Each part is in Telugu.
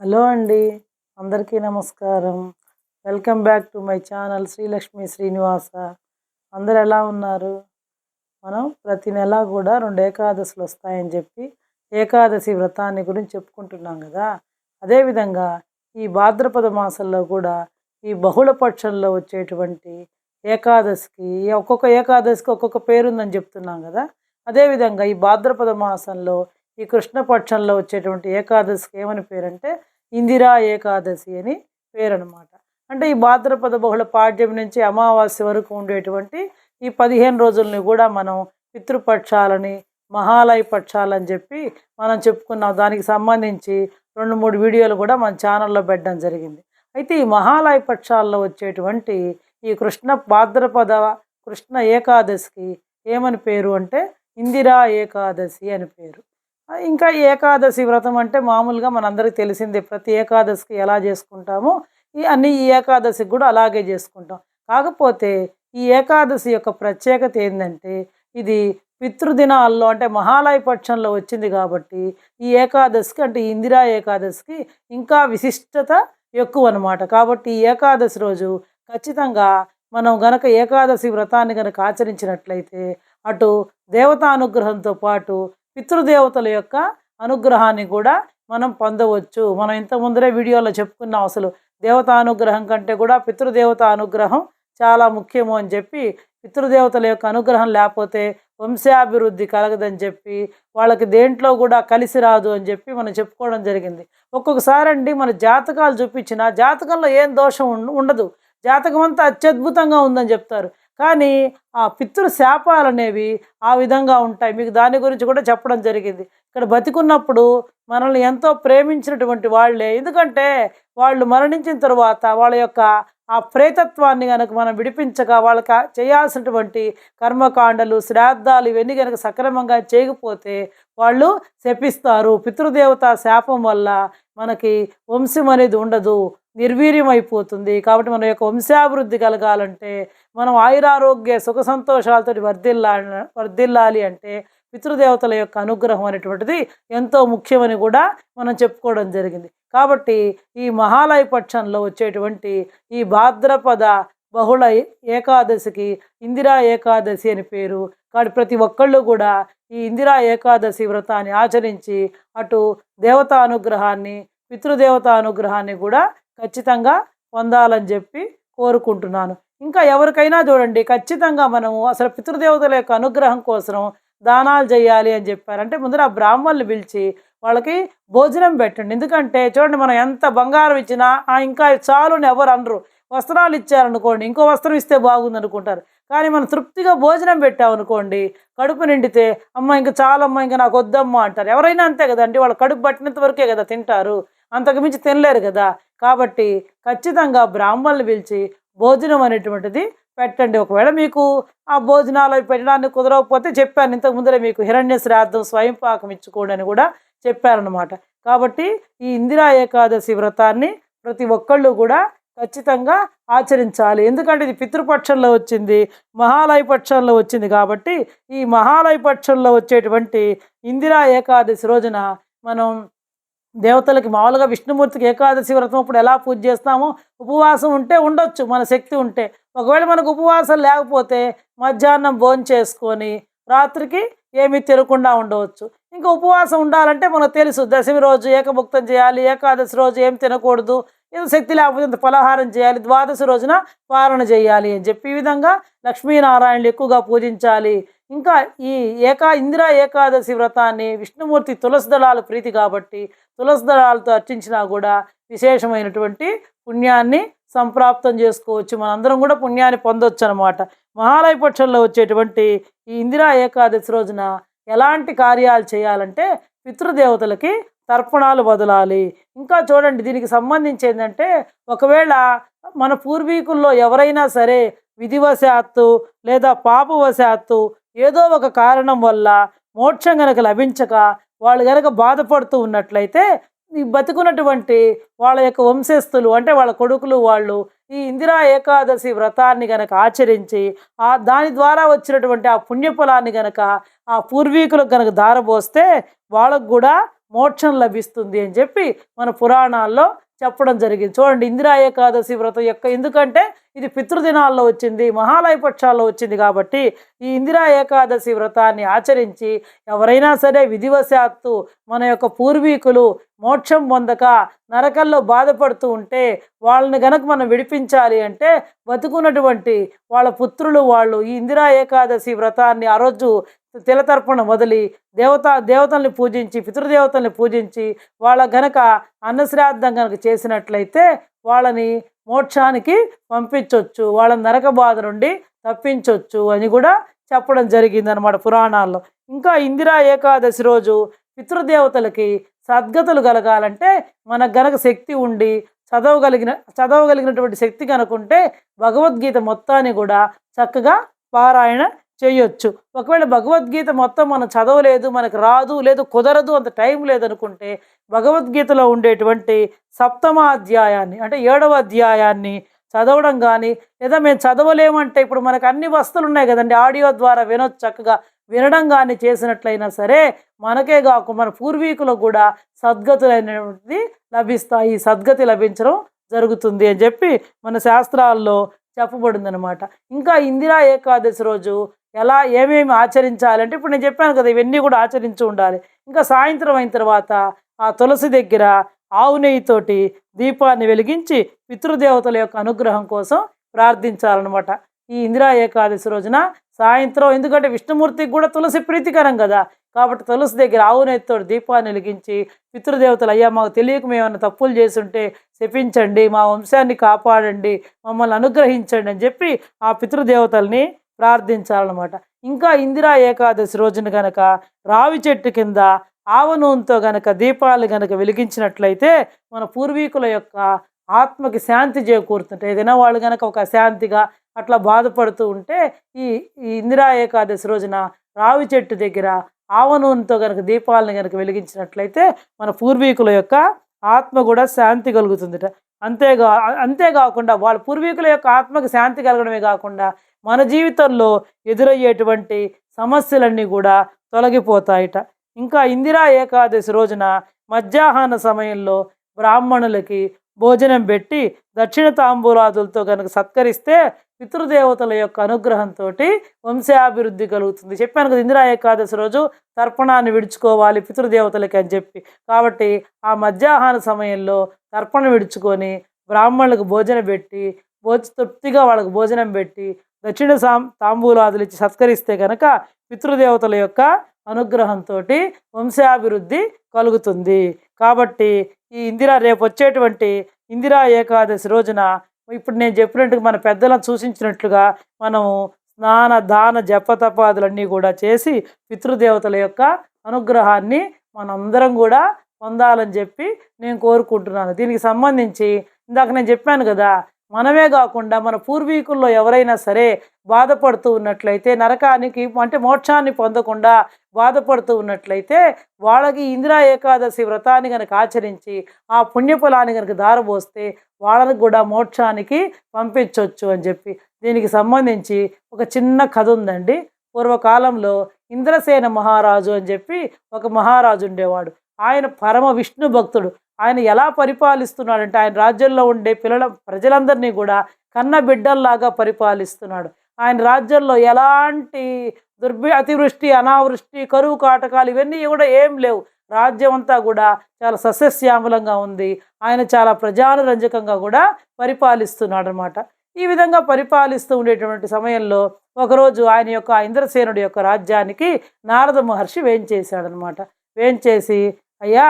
హలో అండి అందరికీ నమస్కారం. Welcome back to my channel Srilakshmi Srinivasa. అందరు ఎలా ఉన్నారు? మనం ప్రతి నెల కూడా రెండు ఏకాదశులు వస్తాయని చెప్పి ఏకాదశి వ్రతాన్ని గురించి చెప్పుకుంటున్నాం కదా. అదేవిధంగా ఈ భాద్రపద మాసంలో కూడా ఈ బహుళ పక్షంలో వచ్చేటువంటి ఏకాదశికి ఒక్కొక్క ఏకాదశికి ఒక్కొక్క పేరుందని చెప్తున్నాం కదా. అదేవిధంగా ఈ భాద్రపద మాసంలో ఈ కృష్ణపక్షంలో వచ్చేటువంటి ఏకాదశికి ఏమని పేరంటే ఇందిరా ఏకాదశి అని పేరనమాట అంటే ఈ భాద్రపద బహుళ పాడ్యం నుంచి అమావాస్య వరకు ఉండేటువంటి ఈ పదిహేను రోజుల్ని కూడా మనం పితృపక్షాలని మహాలయ పక్షాలని చెప్పి మనం చెప్పుకున్నాం. దానికి సంబంధించి రెండు మూడు వీడియోలు కూడా మన ఛానల్లో పెట్టడం జరిగింది. అయితే ఈ మహాలయ పక్షాల్లో వచ్చేటువంటి ఈ కృష్ణ భాద్రపద కృష్ణ ఏకాదశికి ఏమని పేరు అంటే ఇందిరా ఏకాదశి అని పేరు. ఇంకా ఈ ఏకాదశి వ్రతం అంటే మామూలుగా మనందరికీ తెలిసిందే. ప్రతి ఏకాదశికి ఎలా చేసుకుంటామో ఈ అన్ని ఈ ఏకాదశికి కూడా అలాగే చేసుకుంటాం. కాకపోతే ఈ ఏకాదశి యొక్క ప్రత్యేకత ఏంటంటే ఇది పితృదినాల్లో అంటే మహాలయ పక్షంలో వచ్చింది కాబట్టి ఈ ఏకాదశికి అంటే ఇందిరా ఏకాదశికి ఇంకా విశిష్టత ఎక్కువ అనమాట కాబట్టి ఈ ఏకాదశి రోజు ఖచ్చితంగా మనం గనక ఏకాదశి వ్రతాన్ని గనక ఆచరించినట్లయితే అటు దేవతా అనుగ్రహంతో పాటు పితృదేవతల యొక్క అనుగ్రహాన్ని కూడా మనం పొందవచ్చు. మనం ఇంత ముందరే వీడియోలో చెప్పుకున్నాం అసలు. దేవతా అనుగ్రహం కంటే కూడా పితృదేవత అనుగ్రహం చాలా ముఖ్యము అని చెప్పి పితృదేవతల యొక్క అనుగ్రహం లేకపోతే వంశాభివృద్ధి కలగదని చెప్పి వాళ్ళకి దేంట్లో కూడా కలిసి రాదు అని చెప్పి మనం చెప్పుకోవడం జరిగింది. ఒక్కొక్కసారి అండి మన జాతకాలు చూపించిన జాతకంలో ఏం దోషం ఉండదు. జాతకం అంతా అత్యద్భుతంగా ఉందని చెప్తారు. కానీ ఆ పితృ శాపాలు అనేవి ఆ విధంగా ఉంటాయి. మీకు దాని గురించి కూడా చెప్పడం జరిగింది. ఇక్కడ బతికున్నప్పుడు మనల్ని ఎంతో ప్రేమించినటువంటి వాళ్ళే. ఎందుకంటే వాళ్ళు మరణించిన తర్వాత వాళ్ళ యొక్క ఆ ప్రేతత్వాన్ని కనుక మనం విడిపించగా వాళ్ళకి చేయాల్సినటువంటి కర్మకాండలు శ్రాద్ధాలు ఇవన్నీ కనుక సక్రమంగా చేయకపోతే వాళ్ళు శపిస్తారు. పితృదేవత శాపం వల్ల మనకి వంశం అనేది ఉండదు. నిర్వీర్యం అయిపోతుంది కాబట్టి మన యొక్క వంశాభివృద్ధి కలగాలంటే మనం ఆయురారోగ్య సుఖ సంతోషాలతో వర్ధిల్లా వర్ధిల్లాలి అంటే పితృదేవతల యొక్క అనుగ్రహం అనేటువంటిది ఎంతో ముఖ్యమని కూడా మనం చెప్పుకోవడం జరిగింది. కాబట్టి ఈ మహాలయ పక్షంలో వచ్చేటువంటి ఈ భాద్రపద బహుళ ఏకాదశికి ఇందిరా ఏకాదశి అని పేరు. కాబట్టి ప్రతి ఒక్కళ్ళు కూడా ఈ ఇందిరా ఏకాదశి వ్రతాన్ని ఆచరించి అటు దేవతా అనుగ్రహాన్ని పితృదేవత అనుగ్రహాన్ని కూడా ఖచ్చితంగా పొందాలని చెప్పి కోరుకుంటున్నాను. ఇంకా ఎవరికైనా చూడండి ఖచ్చితంగా మనము అసలు పితృదేవతల యొక్క అనుగ్రహం కోసం దానాలు చేయాలి అని చెప్పారు. అంటే ముందర ఆ బ్రాహ్మణులు పిలిచి వాళ్ళకి భోజనం పెట్టండి. ఎందుకంటే చూడండి మనం ఎంత బంగారం ఇచ్చినా "ఆ, ఇంకా చాలు అని ఎవరు అనరు. వస్త్రాలు ఇచ్చారనుకోండి ఇంకో వస్త్రం ఇస్తే బాగుంది అనుకుంటారు కానీ మనం తృప్తిగా భోజనం పెట్టామనుకోండి కడుపు నిండితే అమ్మ ఇంకా చాలమ్మ ఇంకా నాకు వద్దమ్మా అంటారు. ఎవరైనా అంతే కదండి వాళ్ళు కడుపు పట్టినంత వరకే కదా తింటారు. అంతకు మించి తినలేరు కదా. కాబట్టి ఖచ్చితంగా బ్రాహ్మణులు పిలిచి భోజనం అనేటువంటిది పెట్టండి. ఒకవేళ మీకు ఆ భోజనాలు పెట్టడానికి కుదరకపోతే చెప్పాను. ఇంతకు ముందరే మీకు హిరణ్య శ్రాద్ధం స్వయం పాకం ఇచ్చుకోండి అని కూడా చెప్పారనమాట కాబట్టి ఈ ఇందిరా ఏకాదశి వ్రతాన్ని ప్రతి ఒక్కళ్ళు కూడా ఖచ్చితంగా ఆచరించాలి. ఎందుకంటే ఇది పితృపక్షంలో వచ్చింది మహాలయ పక్షంలో వచ్చింది కాబట్టి ఈ మహాలయ పక్షంలో వచ్చేటువంటి ఇందిరా ఏకాదశి రోజున మనం దేవతలకి మామూలుగా విష్ణుమూర్తికి ఏకాదశి వ్రతం అప్పుడు ఎలా పూజ చేస్తామో ఉపవాసం ఉంటే ఉండొచ్చు మన శక్తి ఉంటే. ఒకవేళ మనకు ఉపవాసం లేకపోతే మధ్యాహ్నం భోజనం చేసుకొని రాత్రికి ఏమీ తినకుండా ఉండవచ్చు. ఇంకా ఉపవాసం ఉండాలంటే మనకు తెలుసు దశమి రోజు ఏకభుక్తం చేయాలి ఏకాదశి రోజు ఏం తినకూడదు ఏదో శక్తి లేకపోతే ఇంత పలహారం చేయాలి ద్వాదశి రోజున పారణ చేయాలి అని చెప్పి ఈ విధంగా లక్ష్మీనారాయణలు ఎక్కువగా పూజించాలి. ఇంకా ఈ ఏకా ఇందిరా ఏకాదశి వ్రతాన్ని విష్ణుమూర్తి తులసి దళాలు ప్రీతి కాబట్టి తులసి దళాలతో అర్చించినా కూడా విశేషమైనటువంటి పుణ్యాన్ని సంప్రాప్తం చేసుకోవచ్చు. మనందరం కూడా పుణ్యాన్ని పొందొచ్చు అనమాట మహాలయ పక్షంలో వచ్చేటువంటి ఈ ఇందిరా ఏకాదశి రోజున ఎలాంటి కార్యాలు చేయాలంటే పితృదేవతలకి తర్పణాలు వదలాలి. ఇంకా చూడండి దీనికి సంబంధించి ఏంటంటే ఒకవేళ మన పూర్వీకుల్లో ఎవరైనా సరే విధివశాత్తు లేదా పాపవశాత్తు ఏదో ఒక కారణం వల్ల మోక్షం గనక లభించక వాళ్ళు గనక బాధపడుతూ ఉన్నట్లయితే ఈ బతుకున్నటువంటి వాళ్ళ యొక్క వంశస్థులు అంటే వాళ్ళ కొడుకులు వాళ్ళు ఈ ఇందిరా ఏకాదశి వ్రతాన్ని గనక ఆచరించి ఆ దాని ద్వారా వచ్చినటువంటి ఆ పుణ్యఫలాన్ని గనక ఆ పూర్వీకులకు గనక దారబోస్తే వాళ్ళకు కూడా మోక్షం లభిస్తుంది అని చెప్పి మన పురాణాల్లో చెప్పడం జరిగింది. చూడండి ఇందిరా ఏకాదశి వ్రతం యొక్క ఎందుకంటే ఇది పితృదినాల్లో వచ్చింది మహాలయ పక్షాల్లో వచ్చింది కాబట్టి ఈ ఇందిరా ఏకాదశి వ్రతాన్ని ఆచరించి ఎవరైనా సరే విధివశాత్తు మన యొక్క పూర్వీకులు మోక్షం పొందక నరకల్లో బాధపడుతూ ఉంటే వాళ్ళని గనక మనం విడిపించాలి అంటే బతుకున్నటువంటి వాళ్ళ పుత్రులు వాళ్ళు ఈ ఇందిరా ఏకాదశి వ్రతాన్ని ఆ రోజు తిలతర్పణ మొదలి దేవత దేవతల్ని పూజించి పితృదేవతల్ని పూజించి వాళ్ళ గనక అన్నశ్రాద్ధం గనక చేసినట్లయితే వాళ్ళని మోక్షానికి పంపించవచ్చు వాళ్ళ నరక బాధ నుండి తప్పించవచ్చు అని కూడా చెప్పడం జరిగింది అనమాట పురాణాల్లో. ఇంకా ఇందిరా ఏకాదశి రోజు పితృదేవతలకి సద్గతులు కలగాలంటే మనకు గనక శక్తి ఉండి చదవగలిగిన చదవగలిగినటువంటి శక్తి కనుకుంటే భగవద్గీత మొత్తాన్ని కూడా చక్కగా పారాయణ చేయొచ్చు. ఒకవేళ భగవద్గీత మొత్తం మనం చదవలేదు మనకు రాదు లేదు కుదరదు అంత టైం లేదనుకుంటే భగవద్గీతలో ఉండేటువంటి సప్తమ అధ్యాయాన్ని అంటే ఏడవ అధ్యాయాన్ని చదవడం కానీ లేదా మేము చదవలేమంటే ఇప్పుడు మనకు అన్ని వస్తువులు ఉన్నాయి కదండి ఆడియో ద్వారా వినొచ్చు చక్కగా వినడం కానీ చేసినట్లయినా సరే మనకే కాకుండా మన పూర్వీకులకు కూడా సద్గతులైనటువంటిది లభిస్తాయి సద్గతి లభించడం జరుగుతుంది అని చెప్పి మన శాస్త్రాల్లో చెప్పబడింది అనమాట ఇంకా ఇందిరా ఏకాదశి రోజు ఎలా ఏమేమి ఆచరించాలంటే ఇప్పుడు నేను చెప్పాను కదా ఇవన్నీ కూడా ఆచరించి ఉండాలి. ఇంకా సాయంత్రం అయిన తర్వాత ఆ తులసి దగ్గర ఆవు నెయ్యితోటి దీపాన్ని వెలిగించి పితృదేవతల యొక్క అనుగ్రహం కోసం ప్రార్థించాలన్నమాట. ఈ ఇందిరా ఏకాదశి రోజున సాయంత్రం ఎందుకంటే విష్ణుమూర్తికి కూడా తులసి ప్రీతికరం కదా. కాబట్టి తులసి దగ్గర ఆవు నెయ్యితో దీపాన్ని వెలిగించి పితృదేవతలు అయ్యా మాకు తెలియక మేమన్నా తప్పులు చేసుంటే శపించండి మా వంశాన్ని కాపాడండి మమ్మల్ని అనుగ్రహించండి అని చెప్పి ఆ పితృదేవతల్ని ప్రార్థించాలన్నమాట. ఇంకా ఇందిరా ఏకాదశి రోజున గనక రావి చెట్టు కింద ఆవ నూనెతో గనక దీపాలు గనక వెలిగించినట్లయితే మన పూర్వీకుల యొక్క ఆత్మకి శాంతి చేకూరుతుంటే ఏదైనా వాళ్ళు గనక ఒక శాంతిగా అట్లా బాధపడుతూ ఉంటే ఈ ఈ ఇందిరా ఏకాదశి రోజున రావి చెట్టు దగ్గర ఆవ నూనెతో గనక దీపాలను గనక వెలిగించినట్లయితే మన పూర్వీకుల యొక్క ఆత్మ కూడా శాంతి కలుగుతుందిట. అంతేగా అంతేకాకుండా వాళ్ళ పూర్వీకుల యొక్క ఆత్మకి శాంతి కలగడమే కాకుండా మన జీవితంలో ఎదురయ్యేటువంటి సమస్యలన్నీ కూడా తొలగిపోతాయట. ఇంకా ఇందిరా ఏకాదశి రోజున మధ్యాహ్న సమయంలో బ్రాహ్మణులకి భోజనం పెట్టి దక్షిణ తాంబూలాదులతో కనుక సత్కరిస్తే పితృదేవతల యొక్క అనుగ్రహంతో వంశాభివృద్ధి కలుగుతుంది. చెప్పాను కదా ఇందిరా ఏకాదశి రోజు తర్పణాన్ని విడుచుకోవాలి పితృదేవతలకి అని చెప్పి. కాబట్టి ఆ మధ్యాహ్న సమయంలో తర్పణ విడుచుకొని బ్రాహ్మణులకు భోజనం పెట్టి భోజ తృప్తిగా వాళ్ళకు భోజనం పెట్టి దక్షిణ సాం తాంబూలాదులు ఇచ్చి సత్కరిస్తే కనుక పితృదేవతల యొక్క అనుగ్రహంతో వంశాభివృద్ధి కలుగుతుంది. కాబట్టి ఈ ఇందిరా రేపు వచ్చేటువంటి ఇందిరా ఏకాదశి రోజున ఇప్పుడు నేను చెప్పినట్టుగా మన పెద్దలను సూచించినట్లుగా మనము స్నాన దాన జపతపాదులన్నీ కూడా చేసి పితృదేవతల యొక్క అనుగ్రహాన్ని మనందరం కూడా పొందాలని చెప్పి నేను కోరుకుంటున్నాను. దీనికి సంబంధించి ఇందాక నేను చెప్పాను కదా మనమే కాకుండా మన పూర్వీకుల్లో ఎవరైనా సరే బాధపడుతూ ఉన్నట్లయితే నరకానికి అంటే మోక్షాన్ని పొందకుండా బాధపడుతూ ఉన్నట్లయితే వాళ్ళకి ఇందిరా ఏకాదశి వ్రతాన్ని కనుక ఆచరించి ఆ పుణ్యఫలాన్ని కనుక దారబోస్తే వాళ్ళని కూడా మోక్షానికి పంపించవచ్చు అని చెప్పి దీనికి సంబంధించి ఒక చిన్న కథ ఉందండి. పూర్వకాలంలో ఇంద్రసేన మహారాజు అని చెప్పి ఒక మహారాజు ఉండేవాడు. ఆయన పరమ విష్ణు భక్తుడు. ఆయన ఎలా పరిపాలిస్తున్నాడంటే ఆయన రాజ్యంలో ఉండే పిల్లల ప్రజలందరినీ కూడా కన్న బిడ్డల్లాగా పరిపాలిస్తున్నాడు. ఆయన రాజ్యంలో ఎలాంటి దుర్భి అతివృష్టి అనావృష్టి కరువు కాటకాలు ఇవన్నీ కూడా ఏం లేవు. రాజ్యం అంతా కూడా చాలా సస్యశ్యామలంగా ఉంది. ఆయన చాలా ప్రజానురంజకంగా కూడా పరిపాలిస్తున్నాడు అనమాట ఈ విధంగా పరిపాలిస్తూ ఉండేటువంటి సమయంలో ఒకరోజు ఆయన యొక్క ఇంద్రసేనుడి యొక్క రాజ్యానికి నారద మహర్షి వేంచేశాడనమాట. వేంచేసి అయ్యా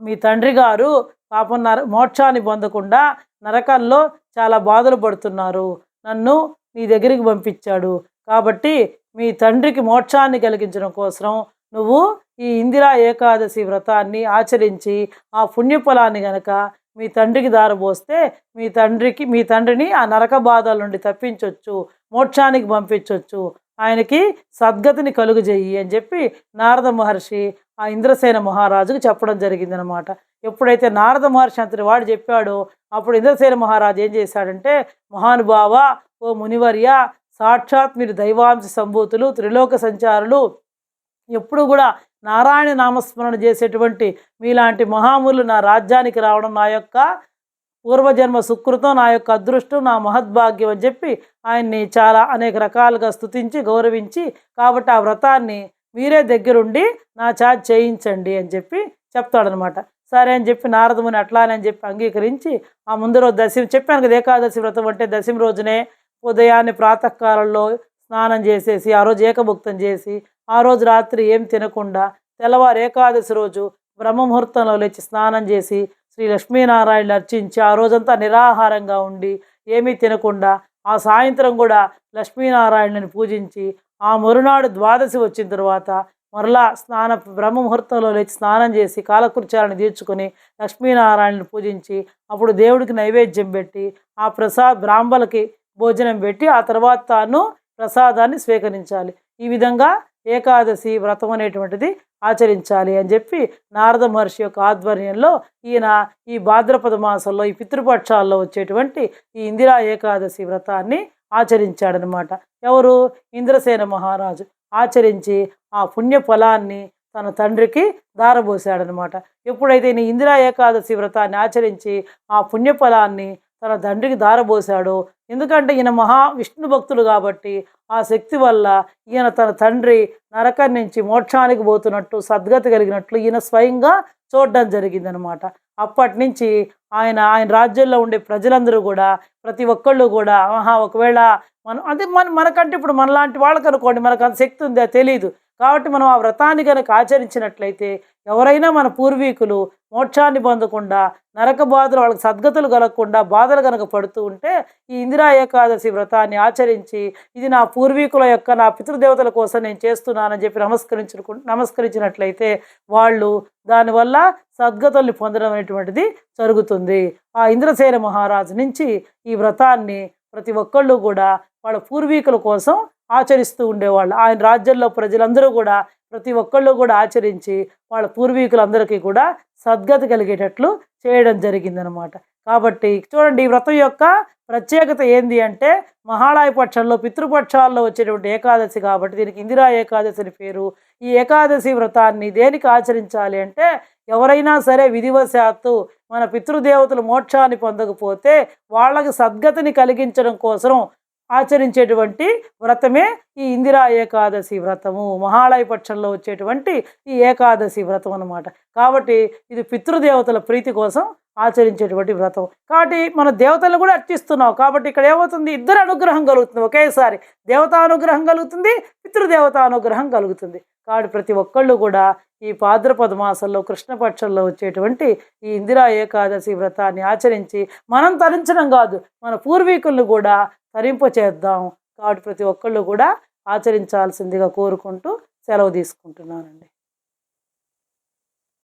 మీ తండ్రి గారు పాపం నర మోక్షాన్ని పొందకుండా నరకంలో చాలా బాధలు పడుతున్నారు. నన్ను నీ దగ్గరికి పంపించాడు. కాబట్టి మీ తండ్రికి మోక్షాన్ని కలిగించడం కోసం నువ్వు ఈ ఇందిరా ఏకాదశి వ్రతాన్ని ఆచరించి ఆ పుణ్యఫలాన్ని గనక మీ తండ్రికి దారబోస్తే మీ తండ్రికి మీ తండ్రిని ఆ నరక బాధల నుండి తప్పించవచ్చు మోక్షానికి పంపించవచ్చు ఆయనకి సద్గతిని కలుగజేయి అని చెప్పి నారద మహర్షి ఆ ఇంద్రసేన మహారాజుకు చెప్పడం జరిగిందనమాట ఎప్పుడైతే నారద మహర్షి అంతటి వాడు చెప్పాడో అప్పుడు ఇంద్రసేన మహారాజు ఏం చేశాడంటే మహానుభావ ఓ మునివర్య సాక్షాత్ మీరు దైవాంశ సంభూతులు త్రిలోక సంచారులు ఎప్పుడు కూడా నారాయణ నామస్మరణ చేసేటువంటి మీలాంటి మహాములు నా రాజ్యానికి రావడం నా యొక్క పూర్వజన్మ సుకృతం నా యొక్క అదృష్టం నా మహద్భాగ్యం అని చెప్పి ఆయన్ని చాలా అనేక రకాలుగా స్తుతించి గౌరవించి కాబట్టి ఆ వ్రతాన్ని మీరే దగ్గరుండి నా ఛార్జ్ చేయించండి అని చెప్పి చెప్తాడనమాట. సరే అని చెప్పి నారదముని అట్లానే అని చెప్పి అంగీకరించి ఆ ముందు రోజు దశమి చెప్పాను కదా ఏకాదశి వ్రతం అంటే దశమి రోజునే ఉదయాన్నే ప్రాతకాలంలో స్నానం చేసేసి ఆ రోజు ఏకభుక్తం చేసి ఆ రోజు రాత్రి ఏం తినకుండా తెల్లవారు ఏకాదశి రోజు బ్రహ్మముహూర్తంలో లేచి స్నానం చేసి శ్రీ లక్ష్మీనారాయణ అర్చించి ఆ రోజంతా నిరాహారంగా ఉండి ఏమీ తినకుండా ఆ సాయంత్రం కూడా లక్ష్మీనారాయణని పూజించి ఆ మరునాడు ద్వాదశి వచ్చిన తర్వాత మరలా స్నాన బ్రహ్మముహూర్తంలో లేచి స్నానం చేసి కాలకృత్యాలను తీర్చుకొని లక్ష్మీనారాయణని పూజించి అప్పుడు దేవుడికి నైవేద్యం పెట్టి ఆ ప్రసాద్ బ్రాహ్మలకి భోజనం పెట్టి ఆ తర్వాత తాను ప్రసాదాన్ని స్వీకరించాలి. ఈ విధంగా ఏకాదశి వ్రతం అనేటువంటిది ఆచరించాలి అని చెప్పి నారద మహర్షి యొక్క ఆధ్వర్యంలో ఈయన ఈ భాద్రపద మాసంలో ఈ పితృపక్షాల్లో వచ్చేటువంటి ఈ ఇందిరా ఏకాదశి వ్రతాన్ని ఆచరించాడనమాట. ఎవరు? ఇంద్రసేన మహారాజు. ఆచరించి ఆ పుణ్య ఫలాన్ని తన తండ్రికి దారబోసాడనమాట. ఎప్పుడైతే ఈ ఇందిరా ఏకాదశి వ్రతాన్ని ఆచరించి ఆ పుణ్యఫలాన్ని తన తండ్రికి దారబోసాడో ఎందుకంటే ఈయన మహా విష్ణు భక్తులు కాబట్టి ఆ శక్తి వల్ల ఈయన తన తండ్రి నరకం నుంచి మోక్షానికి పోతున్నట్టు సద్గతి కలిగినట్లు ఈయన స్వయంగా చూడడం జరిగిందనమాట. అప్పటి నుంచి ఆయన ఆయన రాజ్యంలో ఉండే ప్రజలందరూ కూడా ప్రతి ఒక్కళ్ళు కూడా ఆహా ఒకవేళ మనం అదే మన మనకంటే ఇప్పుడు మనలాంటి వాళ్ళకి అనుకోండి మనకు అంత శక్తి ఉందా? తెలియదు కాబట్టి మనం ఆ వ్రతాన్ని కనుక ఆచరించినట్లయితే ఎవరైనా మన పూర్వీకులు మోక్షాన్ని పొందకుండా నరక బాధలు వాళ్ళకి సద్గతులు కలగకుండా బాధలు కనుక పడుతూ ఉంటే ఈ ఇందిరా ఏకాదశి వ్రతాన్ని ఆచరించి ఇది నా పూర్వీకుల యొక్క నా పితృదేవతల కోసం నేను చేస్తున్నానని చెప్పి నమస్కరించు నమస్కరించినట్లయితే వాళ్ళు దానివల్ల సద్గతుల్ని పొందడం అనేటువంటిది జరుగుతుంది. ఆ ఇంద్రసేన మహారాజు నుంచి ఈ వ్రతాన్ని ప్రతి ఒక్కళ్ళు కూడా వాళ్ళ పూర్వీకుల కోసం ఆచరిస్తూ ఉండేవాళ్ళు. ఆయన రాజ్యంలో ప్రజలందరూ కూడా ప్రతి ఒక్కళ్ళు కూడా ఆచరించి వాళ్ళ పూర్వీకులందరికీ కూడా సద్గతి కలిగేటట్లు చేయడం జరిగిందనమాట కాబట్టి చూడండి ఈ వ్రతం యొక్క ప్రత్యేకత ఏంది అంటే మహాళాయ పక్షంలో పితృపక్షాల్లో వచ్చేటువంటి ఏకాదశి కాబట్టి దీనికి ఇందిరా ఏకాదశి అని పేరు. ఈ ఏకాదశి వ్రతాన్ని దేనికి ఆచరించాలి అంటే ఎవరైనా సరే విధివశాత్తు మన పితృదేవతలు మోక్షాన్ని పొందకపోతే వాళ్ళకి సద్గతిని కలిగించడం కోసం ఆచరించేటువంటి వ్రతమే ఈ ఇందిరా ఏకాదశి వ్రతము. మహాళయ పక్షంలో వచ్చేటువంటి ఈ ఏకాదశి వ్రతం అనమాట కాబట్టి ఇది పితృదేవతల ప్రీతి కోసం ఆచరించేటువంటి వ్రతం. కాబట్టి మన దేవతలను కూడా అర్చిస్తున్నావు కాబట్టి ఇక్కడ ఏమవుతుంది? ఇద్దరు అనుగ్రహం కలుగుతుంది. ఒకేసారి దేవతా అనుగ్రహం కలుగుతుంది పితృదేవత అనుగ్రహం కలుగుతుంది. కాడు ప్రతి ఒక్కళ్ళు కూడా ఈ భాద్రపద మాసంలో కృష్ణపక్షంలో వచ్చేటువంటి ఈ ఇందిరా ఏకాదశి వ్రతాన్ని ఆచరించి మనం తరించడం కాదు మన పూర్వీకులను కూడా తరింప చేద్దాం. కాబట్టి ప్రతి ఒక్కళ్ళు కూడా ఆచరించాల్సిందిగా కోరుకుంటూ సెలవు తీసుకుంటున్నానండి.